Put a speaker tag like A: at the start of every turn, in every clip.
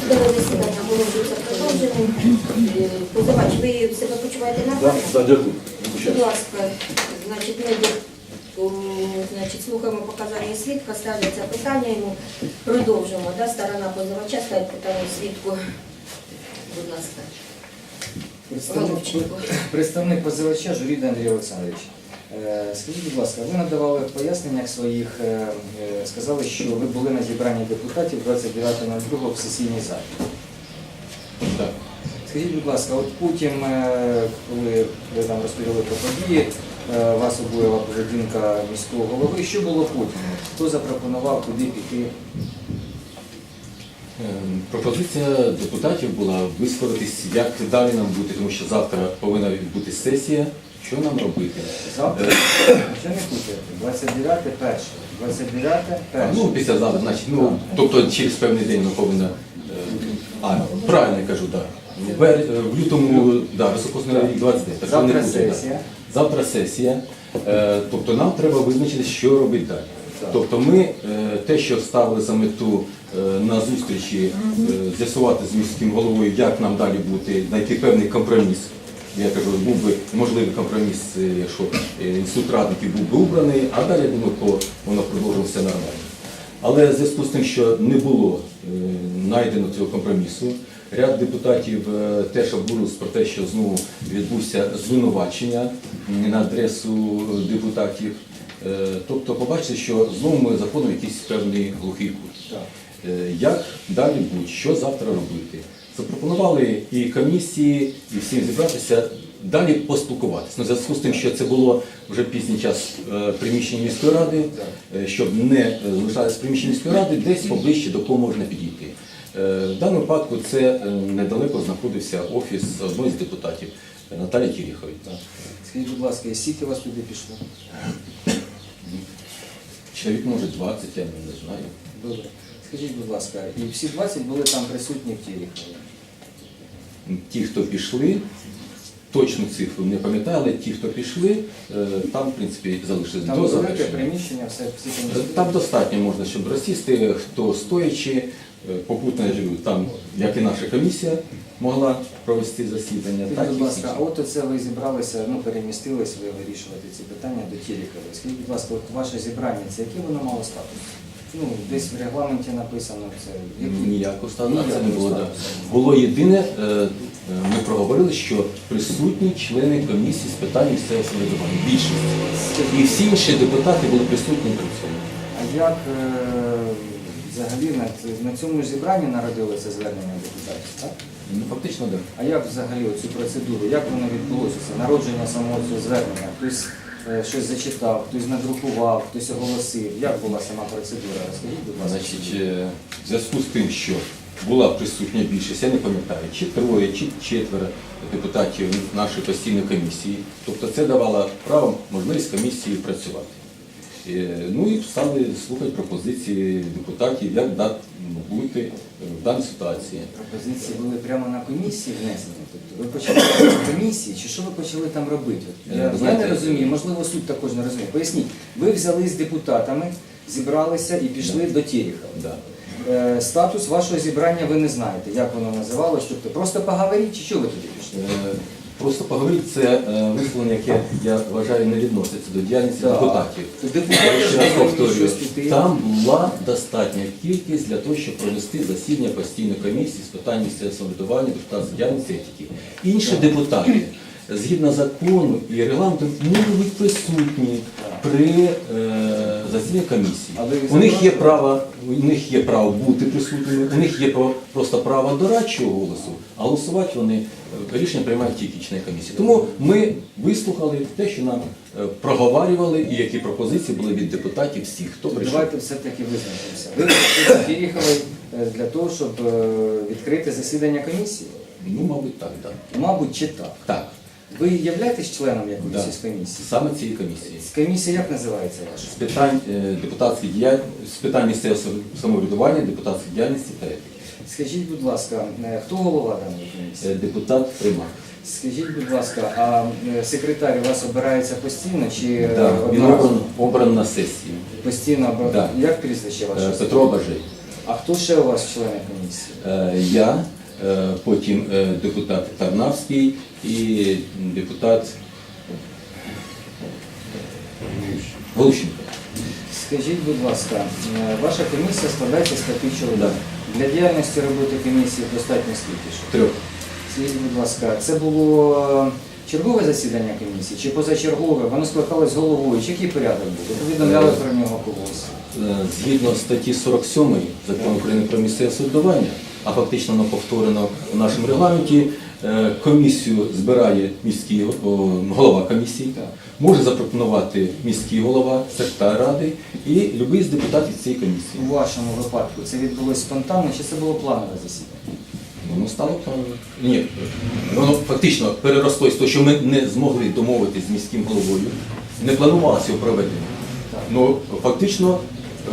A: Судове засідання оголошується продовженим. Позивач, ви себе почуваєте нормально?
B: да, дякую.
A: Будь ласка, значить, ми значить, слухаємо показання свідка, ставляться питання йому. Продовжимо. Да? Сторона позивача ставить питання свідку. Будь ласка.
C: Представник,
A: Головченко.
C: представник позивача Журіда Андрій Олександрович. Е, Скажіть, будь ласка, ви надавали в поясненнях своїх, е, е, сказали, що ви були на зібранні депутатів 29.02 в сесійній залі.
B: Так.
C: Скажіть, будь ласка, от потім, коли ви там розповіли про події, вас обурила поведінка міського голови, що було потім? Хто запропонував куди піти?
B: Пропозиція депутатів була висловитись, як далі нам бути, тому що завтра повинна відбутися сесія. Що нам робити?
C: Завтра? Що не путати? 29 перше. 29
B: а,
C: перше.
B: Ну, післязавтра, значить, ну, тобто через певний день ми повинна. е, А, правильно я кажу, так. В, бер- е, в лютому, да, високосний рік 29. так
C: Завтра
B: не буде, да.
C: сесія.
B: Завтра сесія. Е, Тобто нам треба визначити, що робити далі. Тобто ми е, те, що ставили за мету е, на зустрічі, е, з'ясувати з міським головою, як нам далі бути, знайти певний компроміс. Я кажу, був би можливий компроміс, е, якщо е, інститут радників був би убраний, а далі, я думаю, по, воно продовжилося нормально. Але в зв'язку з тим, що не було е, знайдено цього компромісу, ряд депутатів е, теж обурились про те, що знову відбувся звинувачення на адресу депутатів. Е, Тобто побачили, що знову ми заходимо в якийсь певний глухий. Е, Як далі бути, що завтра робити? Запропонували і комісії, і всім зібратися, далі поспілкуватися. Ну, в зв'язку з тим, що це було вже пізній час е, приміщення міської ради, е, щоб не е, залишалися приміщення міської ради, десь поближче до кого можна підійти. В даному випадку це недалеко знаходився офіс одної з депутатів Наталії Тіріхової.
C: Скажіть, будь ласка, скільки вас туди пішло?
B: Чоловік може 20, я не знаю.
C: Добре. Скажіть, будь ласка, і всі 20 були там присутні в Тіріхові?
B: Ті, хто пішли, точну цифру не пам'ятаю, але ті, хто пішли, е, там, в принципі, залишились
C: Там
B: до
C: велике приміщення, все помістили?
B: Там достатньо можна, щоб розсісти, хто стоячи, е, попутно там, як і наша комісія, могла провести засідання. Так,
C: будь ласка, а от оце ви зібралися, ну перемістились ви вирішувати ці питання до Тіріхової. Скажіть, будь ласка, от ваше зібрання, це яке воно мало статус? Ну, десь в регламенті написано це. Які?
B: Ніякого стану це не було. Да. Було єдине, е, е, ми проговорили, що присутні члени комісії з питань місцевого самоврядування. Більшість. І всі інші депутати були присутні при цьому.
C: А як е, взагалі на, ц- на цьому ж зібранні народилося звернення депутатів, так?
B: Ну, фактично, так.
C: А як взагалі цю процедуру, як воно відбулося? Це народження самого цього звернення? Е, щось зачитав, хтось надрукував, хтось оголосив. Як була сама процедура? Розкажіть, будь ласка.
B: Значить, е, в зв'язку з тим, що була присутня більшість, я не пам'ятаю, чи троє, чи четверо депутатів нашої постійної комісії. Тобто це давало право можливість комісії працювати. Е, Ну і стали слухати пропозиції депутатів, як дати бути е, в даній ситуації.
C: Пропозиції були прямо на комісії внесені. Тобто ви почали комісії, чи що ви почали там робити? От
B: Е,
C: Я, я не розумію, можливо, суд також не розуміє. Поясніть, ви взяли з депутатами, зібралися і пішли до Терехова.
B: Да.
C: Е, Статус вашого зібрання ви не знаєте, як воно називалось. Тобто просто поговоріть, чи що ви туди пішли?
B: Е, Просто поговорити, це е, висловлення, яке я вважаю не відноситься до діяльності
C: Так.
B: депутатів. Повторюю, там була достатня кількість для того, щоб провести засідання постійної комісії з питань місцевого самоврядування, депутатської діяльності етики. Інші депутати, згідно закону і регламенту, можуть бути присутні при е, засіданні комісії. У них є право, у них є право бути присутніми, у них є просто право дорадчого голосу, а голосувати вони е, рішення приймають тільки члени комісії. Тому ми вислухали те, що нам е, проговорювали, і які пропозиції були від депутатів всіх, хто прийшов.
C: Давайте все-таки визначимося. Ви е, для того, щоб відкрити засідання комісії?
B: Ну, мабуть, так, так.
C: Мабуть, чи так.
B: Так,
C: Ви являєтесь членом якоїсь
B: Да.
C: із комісії?
B: саме цієї комісії.
C: Комісія як називається ваша?
B: З питань е, депутатської діяльності, з питань місцевого самоврядування, депутатської діяльності та етики.
C: Скажіть, будь ласка, е, хто голова даної комісії?
B: Е, Депутат Примак.
C: Скажіть, будь ласка, а е, секретар у вас обирається постійно чи е,
B: Да, він
C: одноразово?
B: обран, обран на сесії.
C: Постійно обра-
B: Да.
C: Як прізвище
B: Е,
C: ваше?
B: Петро Бажей.
C: А хто ще у вас члени комісії?
B: Е, Я, потім е, депутат Тарнавський і депутат Глущенко.
C: Скажіть, будь ласка, е, ваша комісія складається з п'яти чоловік. Для діяльності роботи комісії достатньо скільки?
B: Трьох.
C: Скажіть, будь ласка, це було чергове засідання комісії чи позачергове? Воно скликалось головою. Чи який порядок був? Повідомляли про нього когось?
B: Е, Згідно статті 47 закону України про місцеве самоврядування, а фактично воно повторено в нашому регламенті, е, комісію збирає міський голова комісії, може запропонувати міський голова, секретар ради і будь-який з депутатів цієї комісії.
C: У вашому випадку це відбулось спонтанно чи це було планове засідання?
B: Воно стало правильно. Ні, воно фактично переросло з того, що ми не змогли домовитися з міським головою, не планувалося його проведення. Ну, фактично.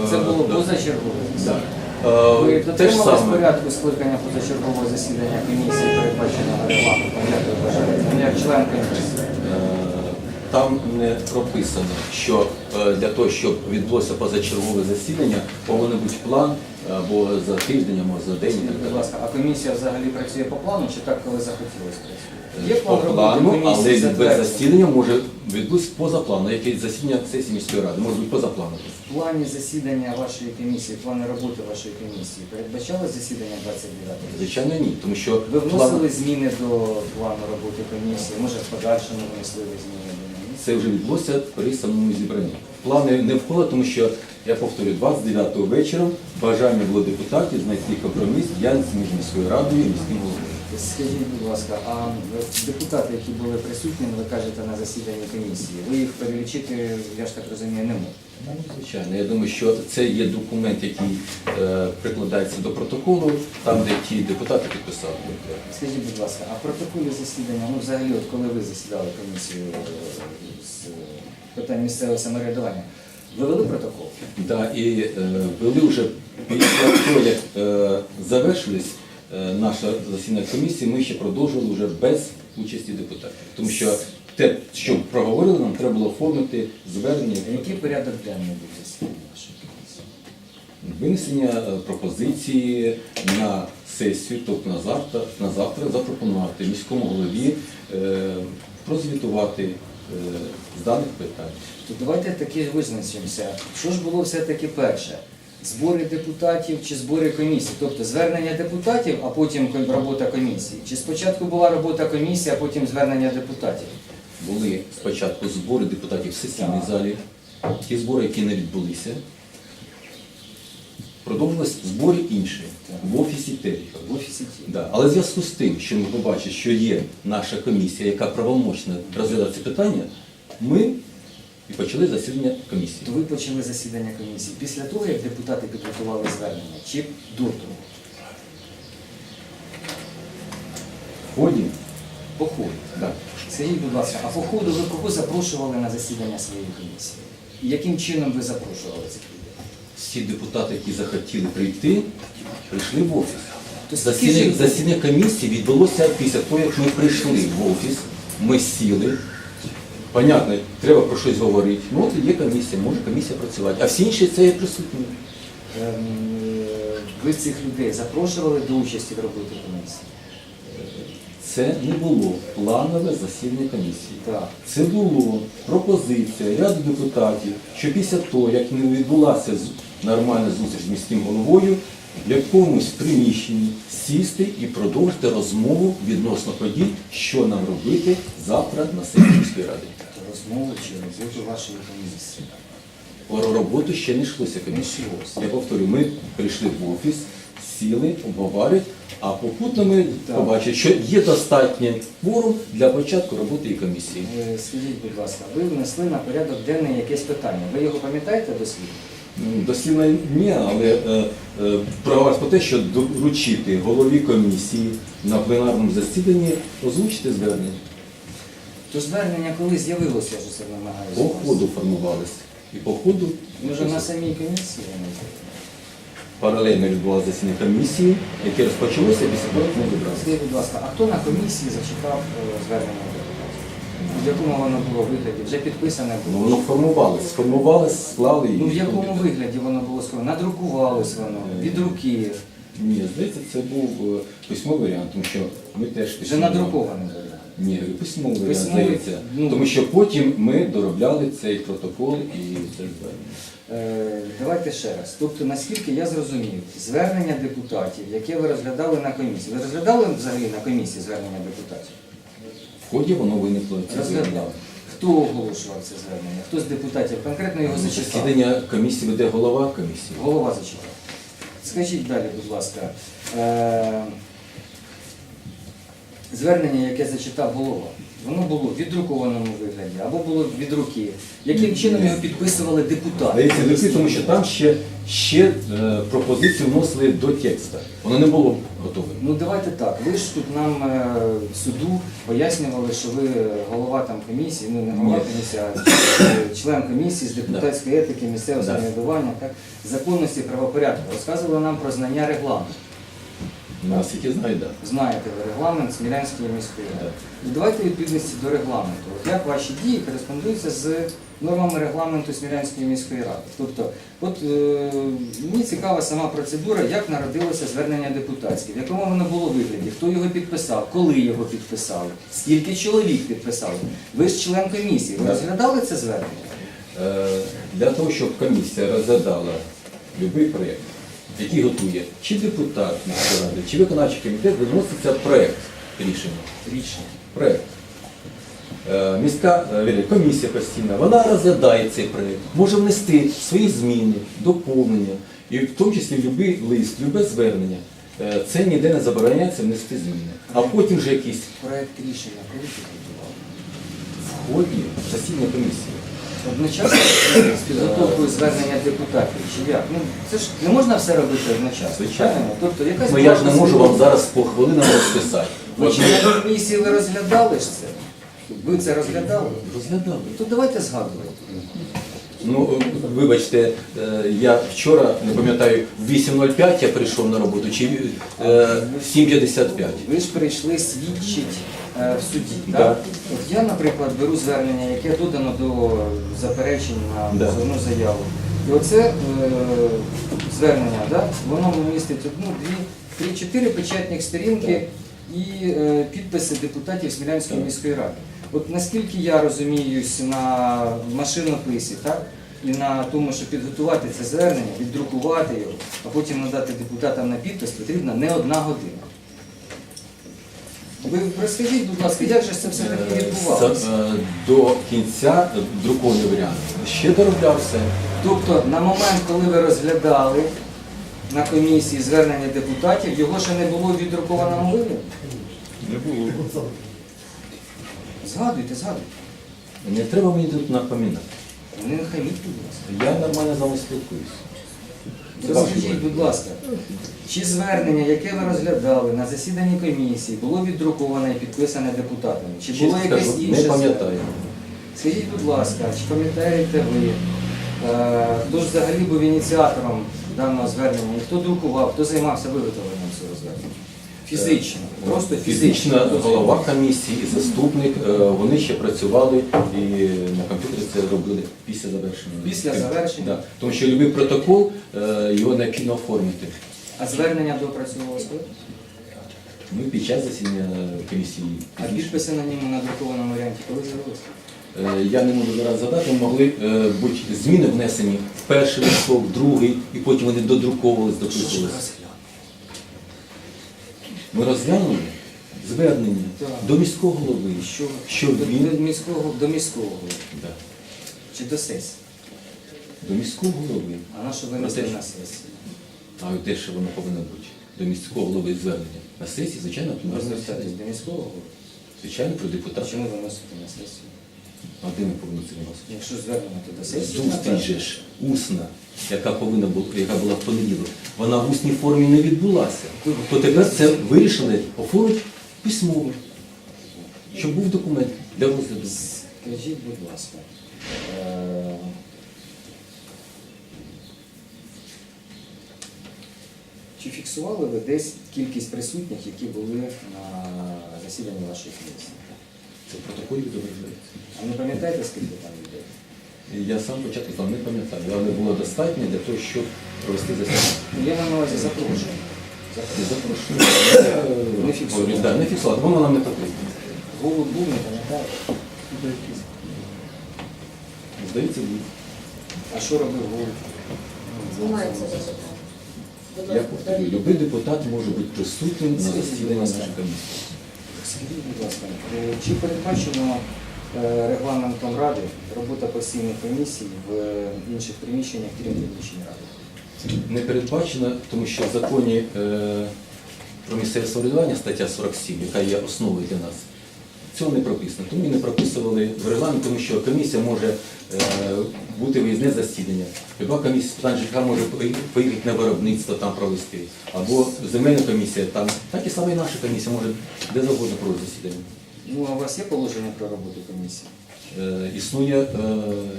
B: е,
C: Це було
B: да.
C: позачергове.
B: Е,
C: Ви
B: Те ж
C: дотримались порядку скликання позачергового засідання комісії, передбаченого регламентом, як ви вважаєте? Ну, як член комісії?
B: Е, Там не прописано, що е, для того, щоб відбулося позачергове засідання, повинен бути план або за тиждень, або за день.
C: Будь ласка, а комісія взагалі працює по плану чи так, коли захотілося працює? Є
B: Е, По
C: план роботи
B: плану, але
C: комісії
B: без засідання може відбутися поза планом. Якесь засідання сесії міської ради може бути поза планом.
C: В плані засідання вашої комісії, в плані роботи вашої комісії передбачалось засідання 29
B: Звичайно, ні, тому що
C: Ви
B: план-
C: вносили зміни до плану роботи комісії, може в подальшому внесли ви зміни до неї?
B: це вже відбулося при самому зібранні. Плани не входить, тому що я повторюю, 29 вечора бажання було депутатів знайти компроміс діяльності між міською радою і міським головою.
C: Скажіть, будь ласка, а депутати, які були присутні, ви кажете на засіданні комісії, ви їх перелічити, я ж так розумію, не можете?
B: Ну, Звичайно, я думаю, що це є документ, який е, прикладається до протоколу, там, де ті депутати підписали.
C: Скажіть, будь ласка, а в протоколі засідання, ну взагалі, от коли ви засідали комісію е, з е, питань місцевого самоврядування, ви вели протокол?
B: Да, і вели вже після того, як е, завершились е, наша засідання комісії, ми ще продовжували вже без участі депутатів. Тому що те, що проговорили, нам треба було оформити звернення.
C: Який порядок денний був засідання вашої комісії?
B: Винесення е, пропозиції на сесію, тобто на завтра, на завтра запропонувати міському голові прозвітувати з даних питань.
C: То давайте таки визначимося. Що ж було все-таки перше? Збори депутатів чи збори комісії? Тобто звернення депутатів, а потім робота комісії? Чи спочатку була робота комісії, а потім звернення депутатів?
B: Були спочатку збори депутатів в сесійній залі, ті збори, які не відбулися. Продовжились збори інші в офісі Теріха.
C: В офісі.
B: Да. Але в зв'язку з тим, що ми побачили, що є наша комісія, яка правомочна розглядати це питання, ми і почали засідання комісії.
C: То ви почали засідання комісії після того, як депутати підготували звернення, чи до того?
B: В ході
C: По ходу.
B: да,
C: Скажіть, будь ласка, а по ходу ви кого запрошували на засідання своєї комісії? І яким чином ви запрошували цих людей?
B: Всі депутати, які захотіли прийти, прийшли в офіс. Засідання, засідання комісії відбулося після того, як ми прийшли в офіс, ми сіли. Понятно, треба про щось говорити. Ну от є комісія, може комісія працювати. А всі інші це є присутні.
C: Ем, Ви цих людей запрошували до участі в роботі комісії?
B: Це не було планове засідання комісії.
C: Так.
B: Це було пропозиція ряду депутатів, що після того, як не відбулася нормальна зустріч з міським головою, в якомусь приміщенні сісти і продовжити розмову відносно подій, що нам робити завтра на сесії міської ради.
C: Розмову чи роботу вашої комісії?
B: Про роботу ще не йшлося комісії. Я повторю, ми прийшли в офіс, сіли, обговорили, а попутно ми побачили, що є достатній кворум для початку роботи і комісії.
C: Е, Скажіть, будь ласка, ви внесли на порядок денний якесь питання. Ви його пам'ятаєте дослідно?
B: Дослівно ні, але е, е, проговорювати про те, що доручити голові комісії на пленарному засіданні озвучити звернення.
C: То звернення коли з'явилося, ж це намагаюся.
B: По ходу формувалися. І по ходу
C: Може на самій комісії вони
B: паралельно відбувалося засідання комісії, яке розпочалося після того, як ми вибралися.
C: Скажіть, будь ласка, а хто на комісії зачитав е, звернення? В якому воно було вигляді? Вже підписане
B: Ну,
C: було.
B: воно формувалось, сформувалось, склали і.
C: Ну в якому вигляді воно було скоро? Надрукувалось воно від руки.
B: Ні, здається, це був е, письмовий варіант, тому що ми теж
C: Вже
B: письмовий.
C: надрукований варіант.
B: Ні, письмовий варіант,
C: Письмовий,
B: здається.
C: ну.
B: Тому що потім ми доробляли цей протокол і це звернення.
C: Е, Давайте ще раз. Тобто, наскільки я зрозумів, звернення депутатів, яке ви розглядали на комісії. Ви розглядали взагалі на комісії звернення депутатів?
B: Ході воно виникло
C: ці
B: звернення.
C: Хто оголошував це звернення? Хто з депутатів конкретно його зачитав?
B: Засідання комісії веде голова комісії.
C: Голова зачитав. Скажіть далі, будь ласка, е, звернення, яке зачитав голова, воно було в віддрукованому вигляді або було від руки. Яким чином його підписували депутати?
B: Всі, тому що там ще, ще е, пропозиції вносили до текста. Воно не було готове.
C: Ну давайте так. Ви ж тут нам е, в суду пояснювали, що ви голова там комісії, ну не голова комісії, а е, член комісії з депутатської етики, місцевого
B: Да.
C: самоврядування, так, законності правопорядку. Розказували нам про знання регламенту.
B: Наскільки знаю, так.
C: Знаєте ви регламент Смілянської міської ради. І давайте відповідності до регламенту. От як ваші дії кореспондуються з нормами регламенту Смілянської міської ради? Тобто, от е, мені цікава сама процедура, як народилося звернення депутатське, в якому воно було вигляді, хто його підписав, коли його підписали, скільки чоловік підписали. Ви ж член комісії, ви розглядали це звернення?
B: Е, Для того, щоб комісія розглядала будь-який проєкт, який готує чи депутат міської ради, чи виконавчий комітет, виноситься проєкт рішення.
C: Рішення.
B: Проєкт. Е, Міська е, комісія постійна, вона розглядає цей проєкт, може внести свої зміни, доповнення, і в тому числі будь-який лист, будь-яке звернення. Е, Це ніде не забороняється внести зміни. А потім вже якісь
C: Проект рішення коли підготували?
B: в ході засідання комісії.
C: Одночасно з підготовкою звернення депутатів чи як? Ну це ж не можна все робити одночасно.
B: Звичайно.
C: Тобто якась
B: Ну я ж не можу вам зараз по хвилинам розписати.
C: Ви чи на комісії ви розглядали ж це? Ви це розглядали?
B: Розглядали.
C: То давайте згадувати.
B: Ну, вибачте, е, я вчора, не пам'ятаю, в 8.05 я прийшов на роботу, чи е, в 7.55.
C: Ви ж прийшли свідчить е, в суді.
B: Да.
C: Так? От я, наприклад, беру звернення, яке додано до заперечень на
B: Да.
C: позовну заяву. І оце е, звернення, да? воно містить одну, дві, три, чотири печатних сторінки і е, підписи депутатів Смілянської міської ради. От наскільки я розуміюсь на машинописі, так? І на тому, щоб підготувати це звернення, віддрукувати його, а потім надати депутатам на підпис, потрібна не одна година. Ви розкажіть, будь ласка, як же це все таки
B: Е,
C: відбувалося?
B: е, До кінця друкований варіант ще дороблявся.
C: Тобто на момент, коли ви розглядали на комісії звернення депутатів, його ще не було в віддрукованому вигляді?
B: Не було.
C: Згадуйте, згадуйте.
B: Не треба мені тут напоминати.
C: Не хаміть, будь ласка.
B: Я нормально з вами спілкуюся.
C: Розкажіть, будь ласка, чи звернення, яке ви розглядали на засіданні комісії, було віддруковане і підписане депутатами? Чи було
B: Чесно
C: якесь інше
B: не пам'ятаю.
C: Скажіть, будь ласка, чи пам'ятаєте ви, е, хто ж взагалі був ініціатором даного звернення, і хто друкував, хто займався виготовленням? Фізично, просто фізично.
B: Фізична голова комісії і заступник, е, вони ще працювали і на комп'ютері це робили після завершення.
C: Після завершення?
B: Да. Тому що будь-який протокол, е, його необхідно оформити.
C: А звернення доопрацьовувалось коли?
B: Ми під час засідання комісії
C: А
B: пізніше.
C: підписи на ньому на друкованому варіанті коли з'явилися?
B: Е, Я не можу зараз задати, могли е, бути зміни внесені в перший листок, в другий, і потім вони додруковувались,
C: Що ж ви
B: дописувалися.
C: розглянули?
B: Ми розглянули звернення
C: Так.
B: до міського голови,
C: Що,
B: що
C: до,
B: він
C: до міського, до міського голови?
B: Да.
C: чи до сесії?
B: до міського голови.
C: А на що винесли
B: Ну, те ж.
C: на сесію?
B: А де ще воно повинно бути? До міського голови звернення. На сесії, звичайно,
C: Ви
B: на
C: звертаєтесь до міського голови?
B: звичайно, про депутата.
C: чому виносите на сесію?
B: А де ми повинні це виносити?
C: Якщо звернення, то до сесії.
B: Зустріч же ж усна, яка повинна була, яка була в понеділок, вона в усній формі не відбулася. То тепер це вирішили оформити письмово, щоб був документ для розгляду.
C: Скажіть, будь ласка, е, чи фіксували ви десь кількість присутніх, які були на засіданні вашої комісії?
B: Це протоколі відображається.
C: А не пам'ятаєте, скільки там людей?
B: Я сам початку там не пам'ятаю, але було достатньо для того, щоб провести засідання.
C: Я на увазі Запрошення.
B: запрошую.
C: Не фіксували.
B: Так, не фіксувати, воно нам не потрібно.
C: Голуб був, не пам'ятаєте?
B: Здається, ні.
C: А що робив голуб?
A: Знімається запитання.
B: Я повторюю, любий депутат може бути присутнім на засіданні нашої комісії.
C: Скажіть, будь ласка, е, чи передбачено регламентом Ради робота постійних комісій в е, інших приміщеннях, крім приміщень Ради?
B: Не передбачено, тому що в законі е, про місцеве самоврядування стаття 47, яка є основою для нас, цього не прописано. Тому і не прописували в регламент, тому що комісія може е, бути виїзне засідання. Люба комісія з питань ЖК може поїхати на виробництво там провести. Або земельна комісія там, так і саме і наша комісія може де завгодно проводити засідання.
C: Ну, а у вас є положення про роботу комісії?
B: Е, існує е,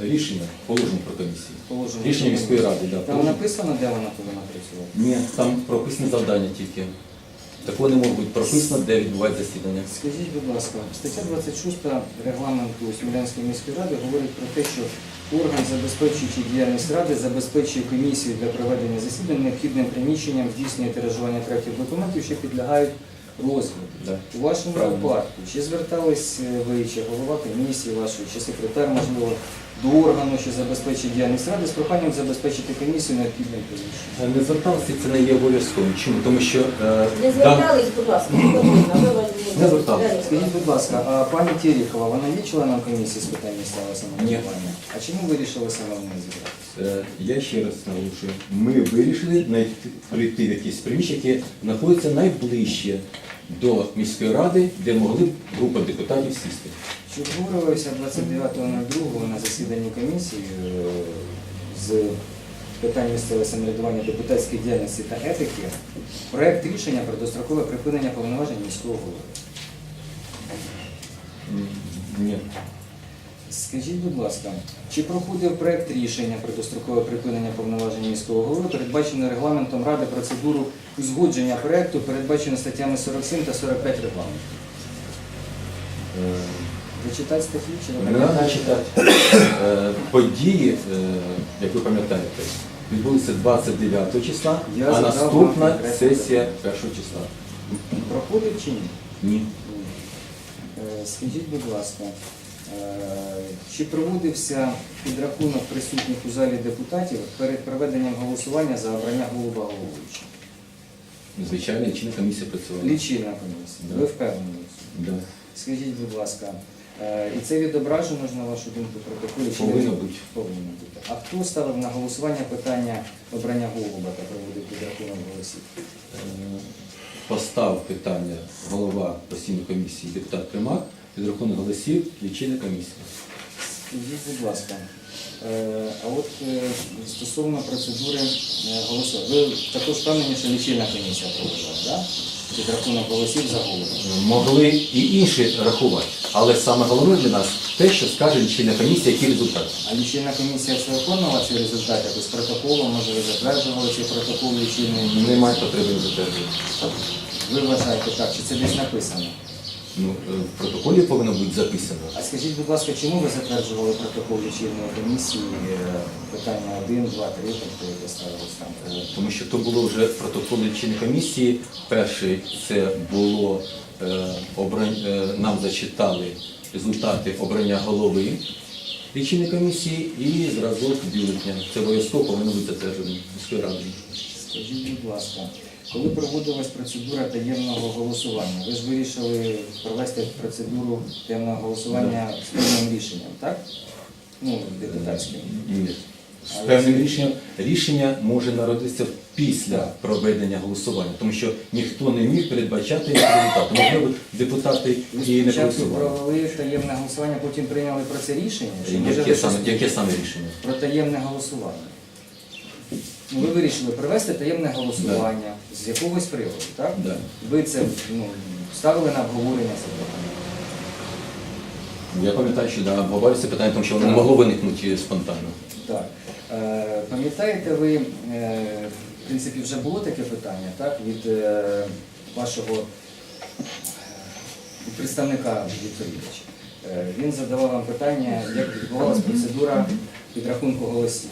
B: рішення, положення про комісію.
C: Положення
B: Рішення
C: про
B: міської ради, да,
C: Там
B: положення.
C: написано, де вона повинна працювати?
B: Ні, там прописані завдання тільки. Такого не може бути прописано, де відбувають засідання.
C: Скажіть, будь ласка, стаття 26 регламенту Смілянської міської ради говорить про те, що орган, забезпечуючи діяльність ради, забезпечує комісію для проведення засідань необхідним приміщенням, здійснює тиражування проєктів документів, що підлягають розгляду.
B: Да.
C: У вашому
B: Правильно.
C: випадку, чи звертались е, ви, чи голова комісії вашої, чи секретар, можливо, до органу, що забезпечує діяльність ради, з проханням забезпечити комісію необхідним приміщенням?
B: Не зверталися, це не є обов'язковим. Чому? Тому що е,
A: Не звертались, будь ласка, не
B: звертались.
C: Скажіть, будь ласка, а пані Терехова, вона є членом комісії з питань місцевого самоврядування? А чому ви вирішили саме в неї зібратися?
B: Е, Я ще раз наголошую, ми вирішили прийти в якісь приміщення, які знаходяться найближче до міської ради, де могли б група депутатів сісти.
C: Обговорювався 29.02 на засіданні комісії е, з питань місцевого самоврядування, депутатської діяльності та етики проект рішення про дострокове припинення повноважень міського голови?
B: Ні.
C: Скажіть, будь ласка, чи проходив проект рішення про дострокове припинення повноважень міського голови, передбачено регламентом Ради процедуру узгодження проекту, передбачено статтями 47 та 45 регламенту?
B: Е,
C: Зачитати статті чи не
B: Не треба читати. Е, Події, е, як ви пам'ятаєте, відбулися 29 числа,
C: Я
B: а
C: задав
B: наступна
C: конкретне
B: сесія 1 числа.
C: Проходив чи ні?
B: Ні.
C: Е, Скажіть, будь ласка, е, чи проводився підрахунок присутніх у залі депутатів перед проведенням голосування за обрання голуба головуюча?
B: Звичайно, лічильна комісія працювала.
C: Лічильна комісія.
B: Да.
C: Ви впевнені? в цьому?
B: Да.
C: Скажіть, будь ласка, і це відображено ж на вашу думку протоколі?
B: Повинно бути.
C: Повинно бути. А хто ставив на голосування питання обрання голуба та проводив підрахунок голосів?
B: Е, Постав питання голова постійної комісії депутат Примак, під рахунок голосів лічильна комісія.
C: Скажіть, будь ласка, е, а от е, стосовно процедури е, голосування, ви також впевнені, що лічильна комісія проводила, так? Підрахунок голосів за.
B: Могли і інші рахувати, але саме головне для нас те, що скаже лічильна комісія, який результат.
C: А лічильна комісія все виконувала ці результати якось протоколом, може ви затверджували цей протокол лічильної?
B: Немає потреби затверджувати.
C: Ви вважаєте так, чи це десь написано?
B: Ну, е, в протоколі повинно бути записано.
C: А скажіть, будь ласка, чому ви затверджували протокол лічильної комісії? е, Питання 1, 2, 3, тобто яке ставилось там?
B: Е, Тому що то було вже протокол лічильної комісії. Перший це було е, обрань, е, нам зачитали результати обрання голови лічильної комісії і зразок бюлетня. Це обов'язково повинно бути затверджено міською радою.
C: Скажіть, будь ласка, коли проводилась процедура таємного голосування, ви ж вирішили провести процедуру таємного голосування з певним рішенням, так? Ну, депутатським.
B: Ні. З певним рішенням рішення може народитися після проведення голосування, тому що ніхто не міг передбачати результати. Можливо, депутати і не
C: спочатку
B: проголосували.
C: провели таємне голосування, потім прийняли про це рішення? Чи може
B: Яке саме, яке саме рішення?
C: про таємне голосування? Ви вирішили провести таємне голосування з якогось приводу, так?
B: Да.
C: Ви це ну, ставили на обговорення це питання?
B: Я пам'ятаю, що да, обговорювалися питання, тому що воно не могло виникнути спонтанно.
C: Так. Е, Пам'ятаєте ви, е, в принципі, вже було таке питання, так, від е, вашого е, від представника відповідача. Е, Він задавав вам питання, як відбувалася процедура підрахунку голосів.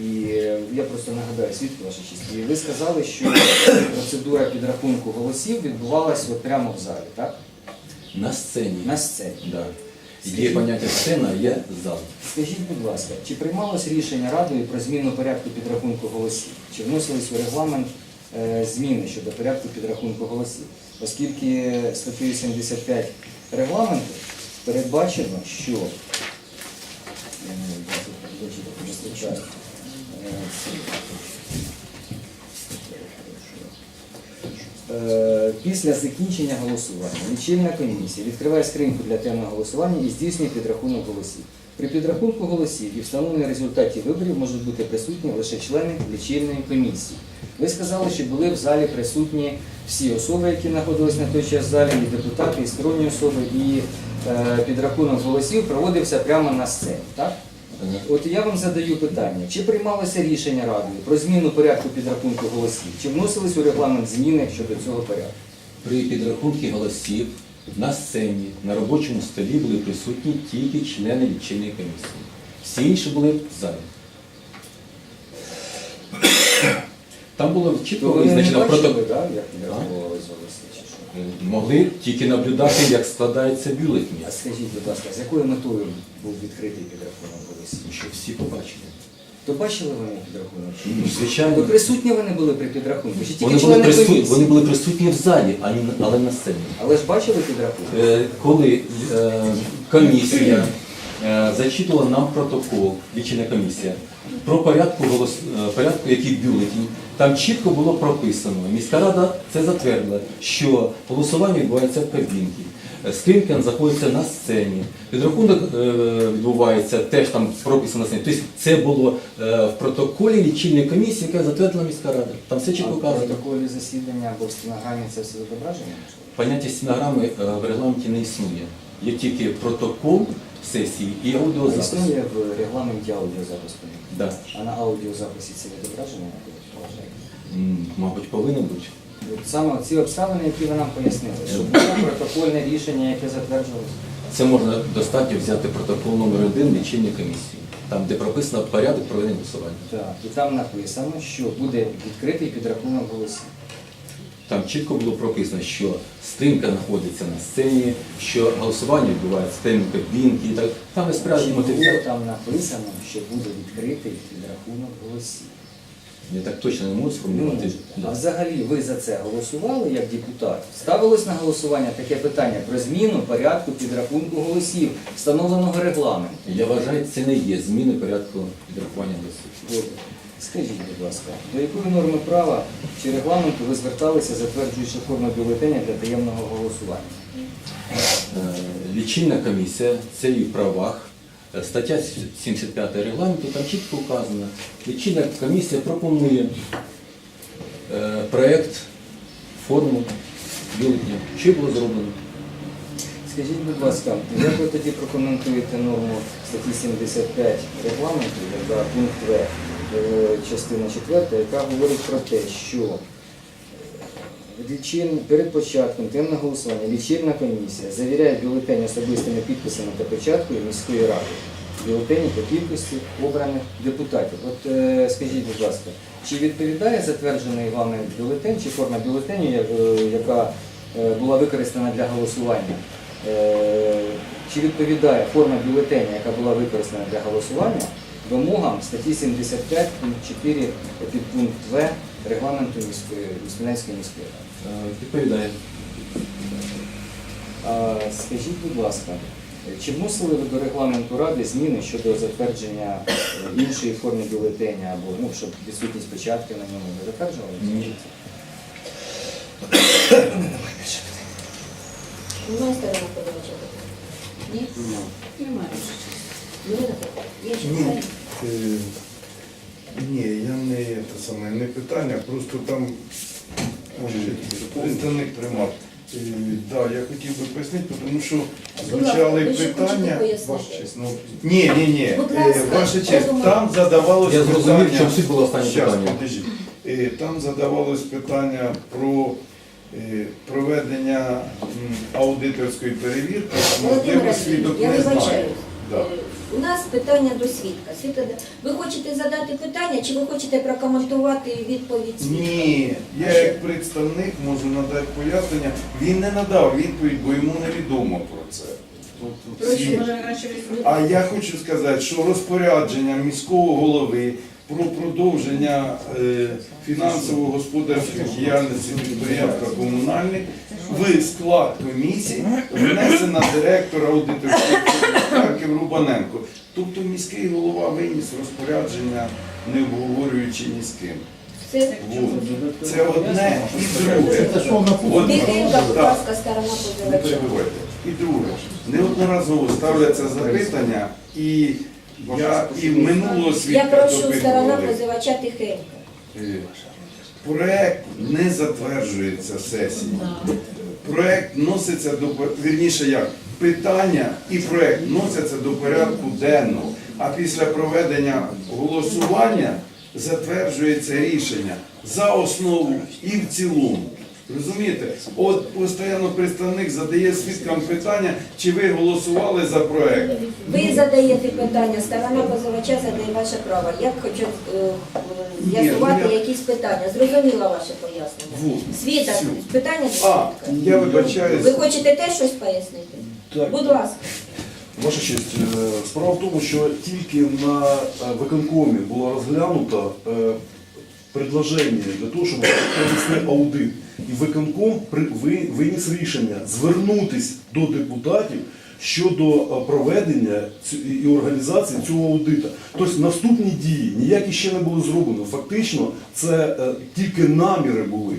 C: І е, я просто нагадаю свідку ваша честь. І ви сказали, що процедура підрахунку голосів відбувалася от прямо в залі, так?
B: На сцені.
C: На сцені.
B: Да. Є поняття сцена, є зал.
C: Скажіть, будь ласка, чи приймалось рішення Радою про зміну порядку підрахунку голосів? Чи вносились у регламент е, зміни щодо порядку підрахунку голосів? Оскільки статтею 75 регламенту передбачено, що Е, Е, Після закінчення голосування лічильна комісія відкриває скриньку для темного голосування і здійснює підрахунок голосів. При підрахунку голосів і встановленні результатів виборів можуть бути присутні лише члени лічильної комісії. Ви сказали, що були в залі присутні всі особи, які знаходились на той час в залі, і депутати, і сторонні особи, і е, підрахунок голосів проводився прямо на сцені. Так? От я вам задаю питання, чи приймалося рішення Радою про зміну порядку підрахунку голосів? Чи вносились у регламент зміни щодо цього порядку?
B: При підрахунку голосів на сцені, на робочому столі були присутні тільки члени лічильної комісії. Всі інші були в залі. Там було чітко визначено протокол. Могли тільки наблюдати, як складаються бюлетні,
C: А скажіть, будь ласка, з якою метою був відкритий підрахунок голосів?
B: щоб всі побачили.
C: То бачили вони підрахунок?
B: Ну,
C: То
B: Звичайно,
C: присутні вони були при підрахунку? Чи тільки
B: вони були,
C: члени
B: присутні,
C: комісії?
B: вони були присутні в залі, а не- але на сцені.
C: Але ж бачили підрахунок?
B: Е, коли е, комісія е, зачитувала нам протокол, лічильна комісія, про порядку голос, е, порядку яких бюлетень, там чітко було прописано, міська рада це затвердила, що голосування відбувається в кабінці. Скринька знаходиться на сцені. Підрахунок е, відбувається теж там прописано на сцені. Тобто це було е, в протоколі лічильної комісії, яка затвердила міська рада. Там все
C: А
B: чітко
C: в протоколі засідання або в стенограмі це все зображення?
B: Поняття стенограми е, в регламенті не існує. Є тільки протокол сесії і аудіозапис.
C: Існує в регламенті аудіозапис.
B: Да.
C: А на аудіозаписі це відображення
B: Мабуть, повинен бути.
C: Саме ці обставини, які ви нам пояснили, що було протокольне рішення, яке затверджувалося.
B: Це можна достатньо взяти протокол номер один лічильної комісії, там, де прописано порядок проведення голосування.
C: Так, і там написано, що буде відкритий підрахунок голосів.
B: Там чітко було прописано, що стрімка знаходиться на сцені, що голосування відбувається в темній і Так там
C: Чи
B: справді мотивація.
C: там написано, що буде відкритий підрахунок голосів?
B: Я так точно не можу
C: Ну, а взагалі ви за це голосували як депутат? Ставилось на голосування таке питання про зміну порядку підрахунку голосів, встановленого регламентом.
B: Я вважаю, це не є зміни порядку підрахування голосів.
C: Добре. Скажіть, будь ласка, до якої норми права чи регламенту ви зверталися, затверджуючи форму бюлетеня для таємного голосування?
B: Е, Лічильна комісія, це її в правах. Е, Стаття 75 регламенту, там чітко вказано. Лічильна комісія пропонує е, проєкт, форму бюлетня. Що було зроблено?
C: Скажіть, будь ласка, як ви тоді прокоментуєте норму статті 75 регламенту, яка пункт В, е, частина 4, яка говорить про те, що перед початком темного голосування лічильна комісія завіряє бюлетень особистими підписами та печаткою міської ради. Бюлетені по кількості обраних депутатів. От е, скажіть, будь ласка, чи відповідає затверджений вами бюлетень чи форма бюлетеню, я- е, яка е, була використана для голосування? Е, Чи відповідає форма бюлетеня, яка була використана для голосування, вимогам статті 75 пункт 4 підпункт В регламенту міської Смілянської міської ради?
B: Е, Відповідає.
C: Скажіть, будь ласка, чи вносили ви до регламенту ради зміни щодо затвердження е, іншої форми бюлетеня або ну, щоб відсутність печатки на ньому не затверджували?
B: Ні.
A: Немає сторона подавача? Ні?
D: Немає.
A: Питання?
E: е, ні, я не те саме, не питання, просто там представник тримав. Да, я хотів би пояснити, тому що звучали питання. Ваша честь, ну, ні, ні, ні. Е, Ваша честь, там задавалось
B: Я зрозумів,
E: питання.
B: в чому було останнє питання.
E: Е, Там задавалось питання про е, проведення аудиторської перевірки,
A: Володимир
E: можливо, свідок
A: я
E: не
A: У нас питання до свідка. Свідка, ви хочете задати питання, чи ви хочете прокоментувати відповідь свідка?
E: Ні, я як представник можу надати пояснення. Він не надав відповідь, бо йому невідомо про це.
A: Про?
E: А я хочу сказати, що розпорядження міського голови про продовження е, фінансово-господарської діяльності підприємства комунальних в склад комісії внесена директор аудиторської Харків Рубаненко. Тобто міський голова виніс розпорядження, не обговорюючи ні з ким.
A: Це
E: Це одне і друге. От-
A: будь ласка, сторона
E: Не перебивайте. І друге, неодноразово ставляться запитання, і я і минулого
A: Я
E: свідка
A: прошу сторона позивача тихенько.
E: Е, Проект не затверджується сесією. Проект носиться до вірніше як питання і проект носяться до порядку денного. А після проведення голосування затверджується рішення за основу і в цілому. Розумієте? От постійно представник задає свідкам питання, чи ви голосували за проект.
A: Ви задаєте питання, сторона позивача задає ваше право. Я хочу е, е, з'ясувати
E: ну я-
A: якісь питання. Зрозуміла ваше пояснення. Світа, питання
E: А, я вибачаюсь.
A: Ви хочете теж щось пояснити?
D: Так.
A: Будь ласка.
D: Ваша честь, е, справа в тому, що тільки на е, виконкомі було розглянуто е, предложення для того, щоб провести аудит. І виконком виніс рішення звернутись до депутатів щодо проведення і організації цього аудиту. Тобто наступні дії ніякі ще не були зроблені. Фактично, це тільки наміри були.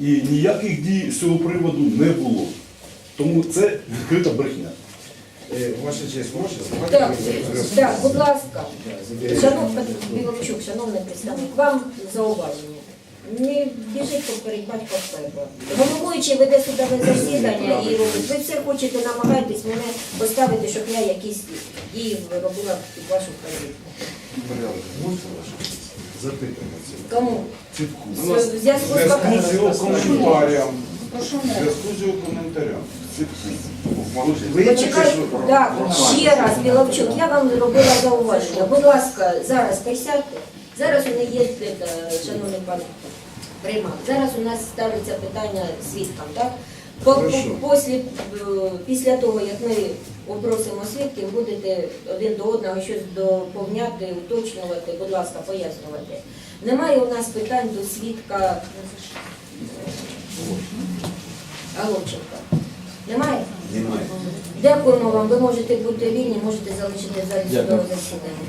D: І ніяких дій з цього приводу не було. Тому це відкрита брехня.
E: Е, Ваша честь, може?
A: Так, так, будь ласка. Шановний Біловчук, шановний представник, вам зауваження. Не біжить поперед батька Пепа. Головуючий веде судове засідання і робить. Ви все хочете, намагаєтесь мене поставити, щоб я якісь дії робила під вашу
E: честь? Запитання це.
A: Кому?
E: Ціпку.
A: В зв'язку з
E: зв'язку з його коментарям. В зв'язку з його коментарям.
A: Так, ще раз, Біловчук, я вам робила зауваження. Будь ласка, зараз присядьте. Зараз у них є, е, шановний пан Примак, зараз у нас ставиться питання свідкам, так? По, по- послі, е, після того, як ми опросимо свідків, будете один до одного щось доповняти, уточнювати, будь ласка, пояснювати. Немає у нас питань до свідка Алоченка. Немає?
E: Немає.
A: Дякуємо вам. Ви можете бути вільні, можете залишити в залі судового засідання.